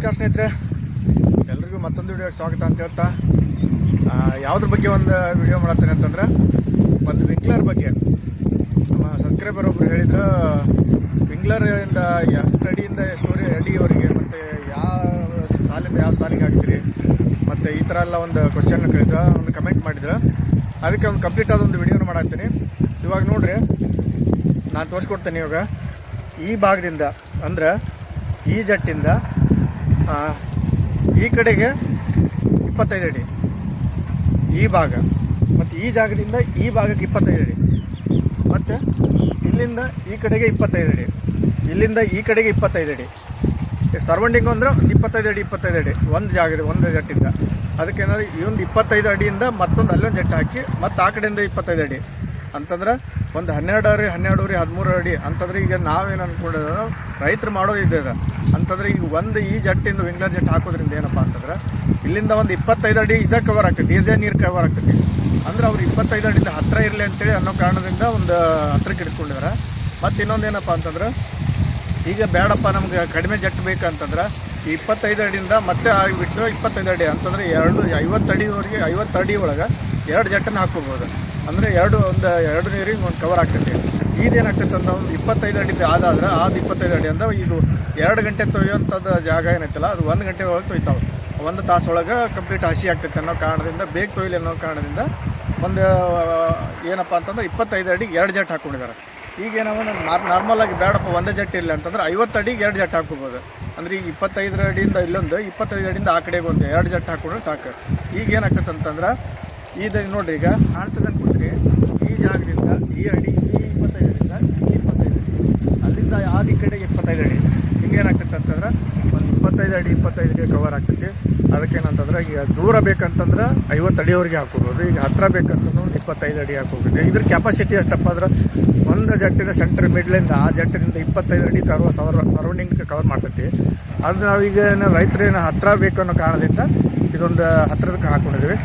ನಮಸ್ಕಾರ ಸ್ನೇಹಿತರೆ. ಎಲ್ರಿಗೂ ಮತ್ತೊಂದು ವಿಡಿಯೋಗೆ ಸ್ವಾಗತ ಅಂತ ಹೇಳ್ತಾ ಯಾವ್ದ್ರ ಬಗ್ಗೆ ಒಂದು ವಿಡಿಯೋ ಮಾಡತ್ತೇನೆ ಅಂತಂದ್ರೆ, ಒಂದು ವಿಂಗ್ಲರ್ ಬಗ್ಗೆ. ನಮ್ಮ ಸಬ್ಸ್ಕ್ರೈಬರ್ ಒಬ್ರು ಹೇಳಿದ್ರು ವಿಂಗ್ಲರಿಂದ ಎಷ್ಟು ಅಡಿಯಿಂದ ಎಷ್ಟು ಅವರಿಗೆ ಮತ್ತು ಯಾವ ಸಾಲಿಂದ ಯಾವ ಸಾಲಿಗೆ ಹಾಕ್ತೀರಿ, ಮತ್ತು ಈ ಥರ ಎಲ್ಲ ಒಂದು ಕ್ವಶನ್ ಕೇಳಿದ್ರು, ಒಂದು ಕಮೆಂಟ್ ಮಾಡಿದ್ರು. ಅದಕ್ಕೆ ಒಂದು ಕಂಪ್ಲೀಟ್ ಆದ ಒಂದು ವಿಡಿಯೋನ ಮಾಡತ್ತೀನಿ. ಇವಾಗ ನೋಡ್ರಿ, ನಾನು ತೋರಿಸ್ಕೊಡ್ತೇನೆ ಇವಾಗ. ಈ ಭಾಗದಿಂದ, ಅಂದ್ರೆ ಈ ಜಟ್ಟಿಂದ ಈ ಕಡೆಗೆ ಇಪ್ಪತ್ತೈದು ಅಡಿ, ಈ ಭಾಗ ಮತ್ತು ಈ ಜಾಗದಿಂದ ಈ ಭಾಗಕ್ಕೆ ಇಪ್ಪತ್ತೈದು ಅಡಿ, ಮತ್ತು ಇಲ್ಲಿಂದ ಈ ಕಡೆಗೆ ಇಪ್ಪತ್ತೈದು ಅಡಿ, ಇಲ್ಲಿಂದ ಈ ಕಡೆಗೆ ಇಪ್ಪತ್ತೈದು ಅಡಿ. ಸರ್ವಂಡಿಂಗ್ ಅಂದ್ರೆ ಇಪ್ಪತ್ತೈದು ಅಡಿ ಇಪ್ಪತ್ತೈದು ಅಡಿ, ಒಂದು ಜಾಗ ಒಂದು ಜಟ್ಟಿಂದ. ಅದಕ್ಕೆ ಏನಾದ್ರು ಈ ಒಂದು ಇಪ್ಪತ್ತೈದು ಅಡಿಯಿಂದ ಮತ್ತೊಂದು ಅಲ್ಲೊಂದು ಜಟ್ಟು ಹಾಕಿ ಮತ್ತು ಆ ಕಡೆಯಿಂದ ಇಪ್ಪತ್ತೈದು ಅಡಿ. ಅಂತಂದ್ರೆ ಒಂದು ಹನ್ನೆರಡು ಅಡಿ ಹನ್ನೆರಡು ಅಡಿ ಹದಿಮೂರು ಅಡಿ ಅಂತಂದ್ರೆ ಈಗ ನಾವೇನು ಅಂದ್ಕೊಂಡಿರೋ ರೈತರು ಮಾಡೋದು ಇದ್ದದ ಅಂತಂದ್ರೆ ಈಗ ಒಂದು ಈ ಜಟ್ಟಿಂದ ವಿಂಗ್ಲರ್ ಜಟ್ ಹಾಕೋದ್ರಿಂದ ಏನಪ್ಪ ಅಂತಂದ್ರೆ, ಇಲ್ಲಿಂದ ಒಂದು ಇಪ್ಪತ್ತೈದು ಅಡಿ ಇದೇ ಕವರ್ ಆಗ್ತೈತಿ, ಇದೇ ನೀರು ಕವರ್ ಆಗ್ತೈತಿ. ಅಂದ್ರೆ ಅವ್ರು ಇಪ್ಪತ್ತೈದು ಅಡಿಯಿಂದ ಹತ್ತಿರ ಇರಲಿ ಅಂತೇಳಿ ಅನ್ನೋ ಕಾರಣದಿಂದ ಒಂದು ಹತ್ರಕ್ಕೆ ಇಡಿಸ್ಕೊಂಡಿದ್ದಾರೆ ಮತ್ತು ಇನ್ನೊಂದು ಏನಪ್ಪ ಅಂತಂದ್ರೆ, ಈಗ ಬೇಡಪ್ಪ ನಮ್ಗೆ ಕಡಿಮೆ ಜಟ್ಟು ಬೇಕಂತಂದ್ರೆ ಈ ಇಪ್ಪತ್ತೈದು ಅಡಿಯಿಂದ ಮತ್ತೆ ಆಗಿಬಿಟ್ಟು ಇಪ್ಪತ್ತೈದು ಅಡಿ ಅಂತಂದ್ರೆ ಎರಡು ಐವತ್ತು ಅಡಿವರೆಗೆ ಐವತ್ತು ಅಡಿ ಒಳಗೆ ಎರಡು ಜಟ್ಟನ್ನು ಹಾಕೋಬೋದು ಅಂದರೆ ಎರಡು ಒಂದು ಎರಡು ನೀರಿಗೆ ಒಂದು ಕವರ್ ಆಗ್ತೈತಿ. ಇದೇನಾಗ್ತೈತೆ ಅಂತ ಒಂದು ಇಪ್ಪತ್ತೈದು ಅಡಿ ಆದಾದ್ರೆ ಆದ ಇಪ್ಪತ್ತೈದು ಅಡಿ ಅಂದ್ರೆ ಇದು ಎರಡು ಗಂಟೆ ತೊಯ್ಯುವಂಥದ್ದು ಜಾಗ ಏನೈತಲ್ಲ, ಅದು ಒಂದು ಗಂಟೆ ಒಳಗೆ ತೊಯ್ತಾವೆ. ಒಂದು ತಾಸು ಒಳಗೆ ಕಂಪ್ಲೀಟ್ ಹಸಿ ಆಗ್ತೈತೆ ಅನ್ನೋ ಕಾರಣದಿಂದ, ಬೇಗ ತೊಯ್ಲಿ ಅನ್ನೋ ಕಾರಣದಿಂದ ಒಂದು ಏನಪ್ಪ ಅಂತಂದ್ರೆ ಇಪ್ಪತ್ತೈದು ಅಡಿಗೆ ಎರಡು ಜಟ್ ಹಾಕ್ಕೊಂಡಿದ್ದಾರೆ ಈಗ ನಾನು ನಾರ್ ನಾರ್ಮಲ್ ಆಗಿ ಬೇಡಪ್ಪ, ಒಂದೇ ಜಟ್ ಇಲ್ಲ ಅಂತಂದ್ರೆ ಐವತ್ತು ಅಡಿಗೆ ಎರಡು ಜಟ್ ಹಾಕೋಬೋದು ಅಂದ್ರೆ ಈಗ ಇಪ್ಪತ್ತೈದರ ಅಡಿಯಿಂದ ಇಲ್ಲೊಂದು, ಇಪ್ಪತ್ತೈದು ಅಡಿಯಿಂದ ಆ ಕಡೆಗೆ ಒಂದು ಎರಡು ಜಟ್ ಹಾಕೊಂಡ್ರೆ ಸಾಕು. ಈಗ ಏನಾಗ್ತೈತೆ ಅಂತಂದ್ರೆ ಇದು ನೋಡ್ರಿ, ಈಗ ಕಾಣಿಸ್ತದೆ ಕೂತ್ರಿ ಈ ಜಾಗದಿಂದ ಈ ಅಡಿ ಈ ಇಪ್ಪತ್ತೈದರಿಂದ ಈ ಇಪ್ಪತ್ತೈದು ಅಲ್ಲಿಂದ ಆದಿ ಕಡೆ ಕಡೆಗೆ ಇಪ್ಪತ್ತೈದು ಅಡಿ? ಹಿಂಗೇನಾಗ್ತೈತೆ ಅಂತಂದ್ರೆ ಒಂದು ಇಪ್ಪತ್ತೈದು ಅಡಿ ಇಪ್ಪತ್ತೈದು ಅಡಿ ಕವರ್ ಆಗ್ತೈತಿ. ಅದಕ್ಕೇನಂತಂದ್ರೆ ಈಗ ದೂರ ಬೇಕಂತಂದ್ರೆ ಐವತ್ತು ಅಡಿವರೆಗೆ ಹಾಕೋಬೋದು ಈಗ ಹತ್ತಿರ ಬೇಕಂತಂದ್ರೆ ಒಂದು ಇಪ್ಪತ್ತೈದು ಅಡಿ ಹಾಕೋಬೇಕು ಇದ್ರ ಕೆಪಾಸಿಟಿ ಎಷ್ಟಪ್ಪ ಅಂದ್ರೆ ಒಂದು ಜಟ್ಟಿನ ಸೆಂಟ್ರ್ ಮಿಡ್ಲಿಂದ ಆ ಜಟ್ಟಿನಿಂದ ಇಪ್ಪತ್ತೈದು ಅಡಿ ತರುವ ಸವರ್ ಸರೌಂಡಿಂಗ್ ಕವರ್ ಮಾಡ್ತೈತಿ. ಅದು ನಾವೀಗ ರೈತರೇನು ಹತ್ತಿರ ಬೇಕು ಅನ್ನೋ ಕಾರಣದಿಂದ ಇದೊಂದು ಹತ್ತಿರದಕ್ಕೆ ಹಾಕೊಂಡಿದ್ದೀವಿ.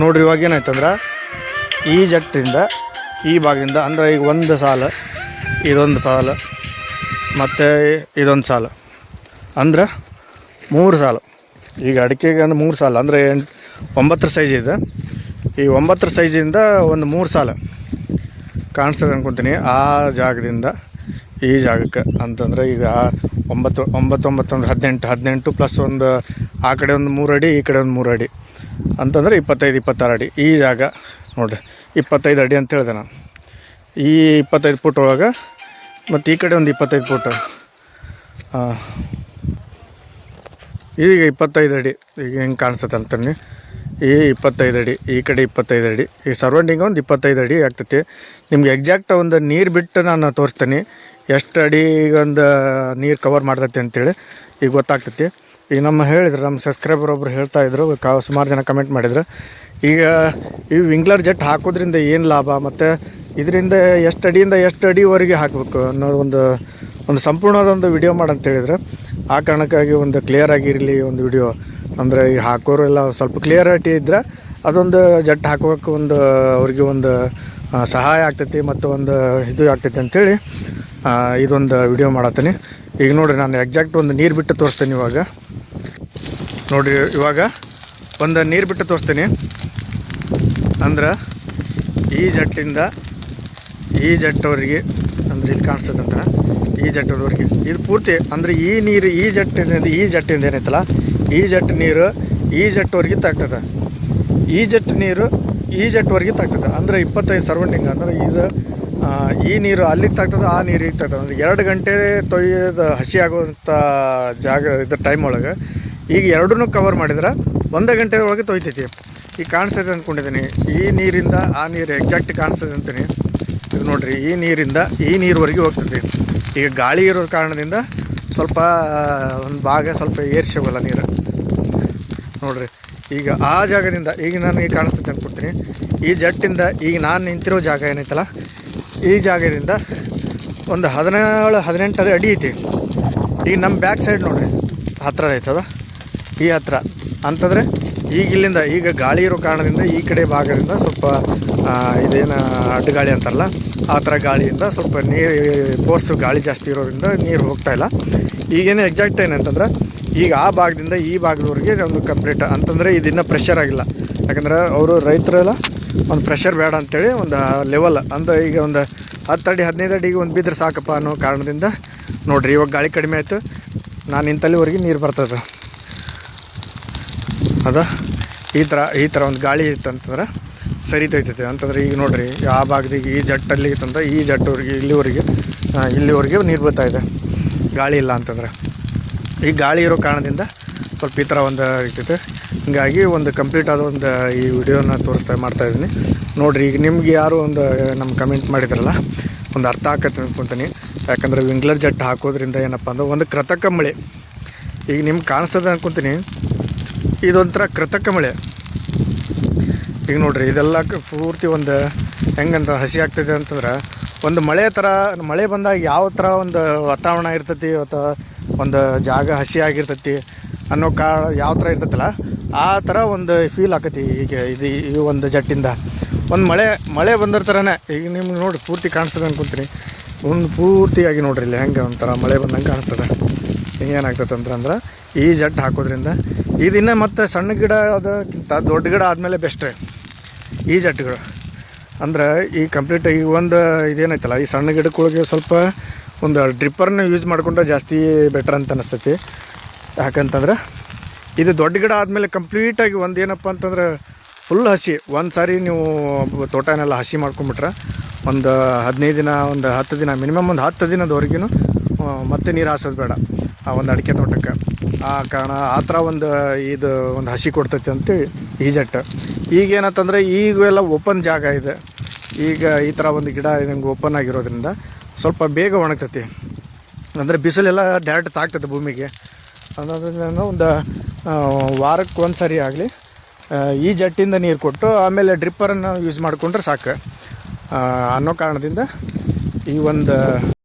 ನೋಡ್ರಿ ಇವಾಗ ಏನಾಯ್ತಂದ್ರೆ, ಈ ಜಟ್ಟಿಂದ ಈ ಭಾಗದಿಂದ, ಅಂದ್ರೆ ಈಗ ಒಂದು ಸಾಲು, ಇದೊಂದು ಸಾಲು, ಮತ್ತು ಇದೊಂದು ಸಾಲು. ಅಂದ್ರೆ ಮೂರು ಸಾಲು. ಈಗ ಅಡಿಕೆಗೆ ಅಂದ್ರೆ ಮೂರು ಸಾಲು, ಅಂದರೆ ಎಂಟು, ಒಂಬತ್ತರ ಸೈಜ್ ಇದೆ. ಈ ಒಂಬತ್ತರ ಸೈಜಿಂದ ಒಂದು ಮೂರು ಸಾಲು. ಕಾಣಿಸ್ತದೆ ಅಂದ್ಕೊತೀನಿ ಆ ಜಾಗದಿಂದ ಈ ಜಾಗಕ್ಕೆ. ಅಂತಂದ್ರೆ ಈಗ ಒಂಬತ್ತು ಒಂಬತ್ತು ಒಂಬತ್ತು ಒಂದು ಹದಿನೆಂಟು ಹದಿನೆಂಟು ಪ್ಲಸ್ ಒಂದು, ಆ ಕಡೆ ಒಂದು ಮೂರು ಅಡಿ, ಈ ಕಡೆ ಒಂದು ಮೂರು ಅಡಿ. ಅಂತಂದ್ರೆ ಇಪ್ಪತ್ತೈದು, ಇಪ್ಪತ್ತಾರು ಅಡಿ. ಈ ಜಾಗ ನೋಡಿರಿ, ಇಪ್ಪತ್ತೈದು ಅಡಿ ಅಂತ ಹೇಳಿದೆ ನಾನು. ಈ ಇಪ್ಪತ್ತೈದು ಫುಟ್ ಒಳಗೆ ಮತ್ತು ಈ ಕಡೆ ಒಂದು ಇಪ್ಪತ್ತೈದು ಫುಟ್ ಈಗ ಇಪ್ಪತ್ತೈದು ಅಡಿ. ಈಗ ಹೆಂಗೆ ಕಾಣಿಸ್ತದೆ ಅಂತಂದು ಈ ಇಪ್ಪತ್ತೈದು ಅಡಿ, ಈ ಕಡೆ ಇಪ್ಪತ್ತೈದು ಅಡಿ. ಈ ಸರೌಂಡಿಂಗ್ ಒಂದು ಇಪ್ಪತ್ತೈದು ಅಡಿ ಆಗ್ತೈತಿ. ನಿಮ್ಗೆ ಎಕ್ಸಾಕ್ಟ್ ಒಂದು ನೀರು ಬಿಟ್ಟು ನಾನು ತೋರಿಸ್ತೀನಿ. ಎಷ್ಟು ಅಡಿ ಒಂದು ನೀರು ಕವರ್ ಮಾಡ್ತೈತಿ ಅಂತೇಳಿ ಈಗ ಗೊತ್ತಾಗ್ತೈತಿ. ಈಗ ನಮ್ಮ ಹೇಳಿದ್ರು, ನಮ್ಮ ಸಬ್ಸ್ಕ್ರೈಬರ್ ಒಬ್ರು ಹೇಳ್ತಾ ಇದ್ರು ಸುಮಾರು ಜನ ಕಮೆಂಟ್ ಮಾಡಿದ್ರು. ಈಗ ಈ ವಿಂಗ್ಲರ್ ಜೆಟ್ ಹಾಕೋದ್ರಿಂದ ಏನು ಲಾಭ? ಮತ್ತು ಇದರಿಂದ ಎಷ್ಟು ಅಡಿಯಿಂದ ಎಷ್ಟು ಅಡಿವರೆಗೆ ಹಾಕಬೇಕು ಅನ್ನೋ ಒಂದು ಒಂದು ಸಂಪೂರ್ಣವಾದ ಒಂದು ವಿಡಿಯೋ ಮಾಡಂತ ಹೇಳಿದ್ರೆ. ಆ ಕಾರಣಕ್ಕಾಗಿ ಒಂದು ಕ್ಲಿಯರ್ ಆಗಿರಲಿ ಒಂದು ವಿಡಿಯೋ ಅಂದರೆ ಈ ಹಾಕೋರು ಎಲ್ಲ ಸ್ವಲ್ಪ ಕ್ಲಿಯರಿಟಿ ಇದ್ದರೆ ಅದೊಂದು ಜಟ್ ಹಾಕೋಕೆ ಒಂದು, ಅವ್ರಿಗೆ ಒಂದು ಸಹಾಯ ಆಗ್ತೈತಿ ಮತ್ತು ಒಂದು ಇದು ಆಗ್ತೈತಿ ಅಂಥೇಳಿ ಇದೊಂದು ವಿಡಿಯೋ ಮಾಡತ್ತೀನಿ. ಈಗ ನೋಡಿರಿ ನಾನು ಎಕ್ಸಾಕ್ಟ್ ಒಂದು ನೀರು ಬಿಟ್ಟು ತೋರಿಸ್ತೀನಿ ಇವಾಗ. ನೋಡಿರಿ ಇವಾಗ ಒಂದು ನೀರು ಬಿಟ್ಟು ತೋರಿಸ್ತೀನಿ. ಅಂದ್ರೆ ಈ ಜಟ್ಟಿಂದ ಈ ಜಟ್ಟವರೆಗೆ ಅಂದರೆ ಇಲ್ಲಿ ಕಾಣಿಸ್ತದೆ ಅಂತ ಈ ಜಟ್ಟವರೆಗೆ ಇದು ಪೂರ್ತಿ ಅಂದರೆ ಈ ನೀರು ಈ ಜಟ್ಟಿನಿಂದ ಈ ಜಟ್ಟಿಂದ ಏನೈತಲ್ಲ, ಈ ಜಟ್ಟು ನೀರು ಈ ಜಟ್ಟವರೆಗೆ ತಾಗ್ತದೆ. ಈ ಜಟ್ಟು ನೀರು ಈ ಜಟ್ಟವರೆಗೆ ತಾಗ್ತದೆ. ಅಂದರೆ ಇಪ್ಪತ್ತೈದು ಸರ್ವಂಡಿಂಗ್ ಅಂದ್ರೆ ಇದು ಈ ನೀರು ಅಲ್ಲಿಗೆ ತಾಗ್ತದೆ ಆ ನೀರಿಗೆ ತಾಗ್ತದೆ? ಅಂದರೆ ಎರಡು ಗಂಟೆ ತೊಯ್ಯೋದು ಹಸಿ ಆಗುವಂಥ ಜಾಗ, ಇದ್ದ ಟೈಮ್ ಒಳಗೆ ಈಗ ಎರಡನ್ನೂ ಕವರ್ ಮಾಡಿದ್ರೆ ಒಂದೇ ಗಂಟೆ ಒಳಗೆ ತೊಯ್ತೈತಿ. ಈಗ ಕಾಣಿಸ್ತೈತೆ ಅಂದ್ಕೊಂಡಿದ್ದೀನಿ ಈ ನೀರಿಂದ ಆ ನೀರು ಎಕ್ಸಾಕ್ಟ್ ಕಾಣಿಸ್ತದೆ ಅಂತೀನಿ. ಇದು ನೋಡಿರಿ, ಈ ನೀರಿಂದ ಈ ನೀರುವರೆಗೆ ಹೋಗ್ತದೆ ಈಗ ಗಾಳಿ ಇರೋ ಕಾರಣದಿಂದ ಸ್ವಲ್ಪ ಒಂದು ಭಾಗ ಸ್ವಲ್ಪ ಏರ್ಸಿ ಹೋಗಲ್ಲ ನೀರು. ನೋಡಿರಿ, ಈಗ ಆ ಜಾಗದಿಂದ ಈಗ ನನಗೆ ಕಾಣಿಸ್ತೈತೆ ಅಂದ್ಕೊಡ್ತೀನಿ ಈ ಜಟ್ಟಿಂದ ಈಗ ನಾನು ನಿಂತಿರೋ ಜಾಗ ಏನೈತಲ್ಲ ಈ ಜಾಗದಿಂದ ಒಂದು ಹದಿನೇಳು, ಹದಿನೆಂಟು ಅಡಿ ಐತಿ. ಈಗ ನಮ್ಮ ಬ್ಯಾಕ್ ಸೈಡ್ ನೋಡ್ರಿ ಹತ್ತಿರ ಐತದ. ಈ ಹತ್ತಿರ ಅಂತಂದರೆ ಈಗ ಇಲ್ಲಿಂದ, ಈಗ ಗಾಳಿ ಇರೋ ಕಾರಣದಿಂದ ಈ ಕಡೆ ಭಾಗದಿಂದ ಸ್ವಲ್ಪ ಇದೇನು ಅಡ್ಡಗಾಳಿ ಅಂತಾರಲ್ಲ, ಆ ಥರ ಗಾಳಿಯಿಂದ ಸ್ವಲ್ಪ ನೀರು ಫೋರ್ಸು ಗಾಳಿ ಜಾಸ್ತಿ ಇರೋದ್ರಿಂದ ನೀರು ಹೋಗ್ತಾ ಇಲ್ಲ. ಈಗೇನು ಎಕ್ಸಾಕ್ಟ್ ಏನಂತಂದ್ರೆ ಈಗ ಆ ಭಾಗದಿಂದ ಈ ಭಾಗದವರೆಗೆ ಒಂದು ಕಂಪ್ಲೀಟ್ ಅಂತಂದರೆ ಇದನ್ನು ಪ್ರೆಷರ್ ಆಗಿಲ್ಲ. ಯಾಕಂದ್ರೆ ಅವರು ರೈತರೆಲ್ಲ ಒಂದು ಪ್ರೆಷರ್ ಬೇಡ ಅಂತೇಳಿ ಒಂದು ಲೆವೆಲ್ ಅಂದರೆ ಈಗ ಒಂದು ಹತ್ತು ಅಡಿ, ಹದಿನೈದು ಅಡಿಗೆ ಒಂದು ಬಿದ್ದರೆ ಸಾಕಪ್ಪ ಅನ್ನೋ ಕಾರಣದಿಂದ ನೋಡಿರಿ, ಇವಾಗ ಗಾಳಿ ಕಡಿಮೆ ಆಯಿತು. ನಾನು ಇಂತಲ್ಲಿವರೆಗೆ ನೀರು ಬರ್ತದೆ. ಅದ? ಈ ಥರ ಈ ಥರ ಒಂದು ಗಾಳಿ ಇತ್ತಂತಂದ್ರೆ ಸರಿತೈತೈತೆ ಅಂತಂದ್ರೆ ಈಗ ನೋಡ್ರಿ, ಆ ಭಾಗದಿಗೆ ಈ ಜಟ್ಟಲ್ಲಿ ಇತ್ತಂದ್ರೆ ಈ ಜಟ್ಟವರೆಗೆ, ಇಲ್ಲಿವರೆಗೆ ಇಲ್ಲಿವರೆಗೆ ನೀರು ಬರ್ತಾಯಿದೆ ಗಾಳಿ ಇಲ್ಲ ಅಂತಂದ್ರೆ. ಈ ಗಾಳಿ ಇರೋ ಕಾರಣದಿಂದ ಸ್ವಲ್ಪ ಈ ಥರ ಒಂದು ಇರ್ತೈತೆ. ಹೀಗಾಗಿ ಒಂದು ಕಂಪ್ಲೀಟ್ ಆದ ಒಂದು ಈ ವಿಡಿಯೋನ ತೋರಿಸ್ತಾ ಮಾಡ್ತಾ ಇದ್ದೀನಿ. ನೋಡಿರಿ, ಈಗ ನಿಮ್ಗೆ ಯಾರು ಒಂದು ನಮ್ಮ ಕಮೆಂಟ್ ಮಾಡಿದ್ರಲ್ಲ, ಒಂದು ಅರ್ಥ ಆಗತ್ತೆ ಅಂದ್ಕೊತೀನಿ ಯಾಕಂದ್ರೆ ವಿಂಗ್ಲರ್ ಜಟ್ ಹಾಕೋದ್ರಿಂದ ಏನಪ್ಪ ಅಂದ್ರೆ ಒಂದು ಕೃತಕ ಮಳೆ. ಈಗ ನಿಮ್ಗೆ ಕಾಣಿಸ್ತದೆ ಅಂದ್ಕೊತೀನಿ ಇದೊಂಥರ ಕೃತಕ ಮಳೆ. ಈಗ ನೋಡಿರಿ, ಇದೆಲ್ಲ ಪೂರ್ತಿ ಒಂದು ಹೆಂಗಂತ ಹಸಿ ಆಗ್ತದೆ ಅಂತಂದ್ರೆ, ಒಂದು ಮಳೆ ಥರ, ಮಳೆ ಬಂದಾಗ ಯಾವ ಥರ ಒಂದು ವಾತಾವರಣ ಇರ್ತೈತಿ ಅಥವಾ ಒಂದು ಜಾಗ ಹಸಿ ಆಗಿರ್ತೈತಿ ಅನ್ನೋ ಕಾ ಯಾವ ಥರ ಇರ್ತೈತಲ್ಲ, ಆ ಥರ ಒಂದು ಫೀಲ್ ಆಕತಿ ಈಗ ಇದು ಈ ಒಂದು ಜಟ್ಟಿಂದ. ಒಂದು ಮಳೆ ಮಳೆ ಬಂದಿರ ಥರನೇ ಈಗ ನಿಮ್ಗೆ ನೋಡಿ, ಪೂರ್ತಿ ಕಾಣಿಸ್ತದೆ ಅನ್ಕೊಂತೀನಿ ಒಂದು ಪೂರ್ತಿಯಾಗಿ ನೋಡ್ರಿ ಇಲ್ಲಿ ಹೆಂಗೆ ಒಂಥರ ಮಳೆ ಬಂದಂಗೆ ಕಾಣಿಸ್ತದೆ. ಏನಾಗ್ತದೆ ಅಂತಂದ್ರೆ ಈ ಜಟ್ ಹಾಕೋದ್ರಿಂದ ಇದನ್ನ ಮತ್ತು ಸಣ್ಣ ಗಿಡ ಅದಕ್ಕಿಂತ ದೊಡ್ಡ ಗಿಡ ಆದಮೇಲೆ ಬೆಸ್ಟ್ ರೀ. ಈ ಜಟ್ಟುಗಳು ಅಂದ್ರೆ, ಈ ಕಂಪ್ಲೀಟ್ ಈ ಒಂದು ಇದೇನೈತಲ್ಲ, ಈ ಸಣ್ಣ ಗಿಡಗಳಿಗೆ ಸ್ವಲ್ಪ ಒಂದು ಡ್ರಿಪ್ಪರ್ನ ಯೂಸ್ ಮಾಡಿಕೊಂಡ್ರೆ ಜಾಸ್ತಿ ಬೆಟರ್ ಅಂತ ಅನಿಸ್ತೈತಿ. ಯಾಕಂತಂದ್ರೆ ಇದು ದೊಡ್ಡ ಗಿಡ ಆದಮೇಲೆ ಕಂಪ್ಲೀಟಾಗಿ ಒಂದು ಏನಪ್ಪ ಅಂತಂದ್ರೆ ಫುಲ್ ಹಸಿ. ಒಂದು ಸಾರಿ ನೀವು ತೋಟನೆಲ್ಲ ಹಸಿ ಮಾಡ್ಕೊಂಬಿಟ್ರೆ ಒಂದು ಹದಿನೈದು ದಿನ, ಒಂದು ಹತ್ತು ದಿನ ಮಿನಿಮಮ್ ಒಂದು ಹತ್ತು ದಿನದವರೆಗೂ ಮತ್ತೆ ನೀರು ಹಾಸೋದು ಬೇಡ ಆ ಒಂದು ಅಡಿಕೆ ತೋಟಕ್ಕೆ. ಆ ಕಾರಣ ಆ ಥರ ಒಂದು ಇದು ಒಂದು ಹಸಿ ಕೊಡ್ತೈತಿ ಅಂತ ಈ ಈಗೇನತ್ತಂದರೆ ಈಗ ಎಲ್ಲ ಓಪನ್ ಜಾಗ ಇದೆ. ಈಗ ಈ ಥರ ಒಂದು ಗಿಡ ನಂಗೆ ಓಪನ್ ಆಗಿರೋದ್ರಿಂದ ಸ್ವಲ್ಪ ಬೇಗ ಒಣಗ್ತೈತಿ. ಅಂದರೆ ಬಿಸಿಲೆಲ್ಲ ಡೈರೆಕ್ಟ್ ತಾಗ್ತದೆ ಭೂಮಿಗೆ. ಅನ್ನೋದ್ರಿಂದ ಒಂದು ವಾರಕ್ಕೆ ಒಂದು ಸರಿ ಆಗಲಿ ಈ ಜಟ್ಟಿಂದ ನೀರು ಕೊಟ್ಟು ಆಮೇಲೆ ಡ್ರಿಪ್ಪರನ್ನು ಯೂಸ್ ಮಾಡಿಕೊಂಡ್ರೆ ಸಾಕು. ಅನ್ನೋ ಕಾರಣದಿಂದ ಈ ಒಂದು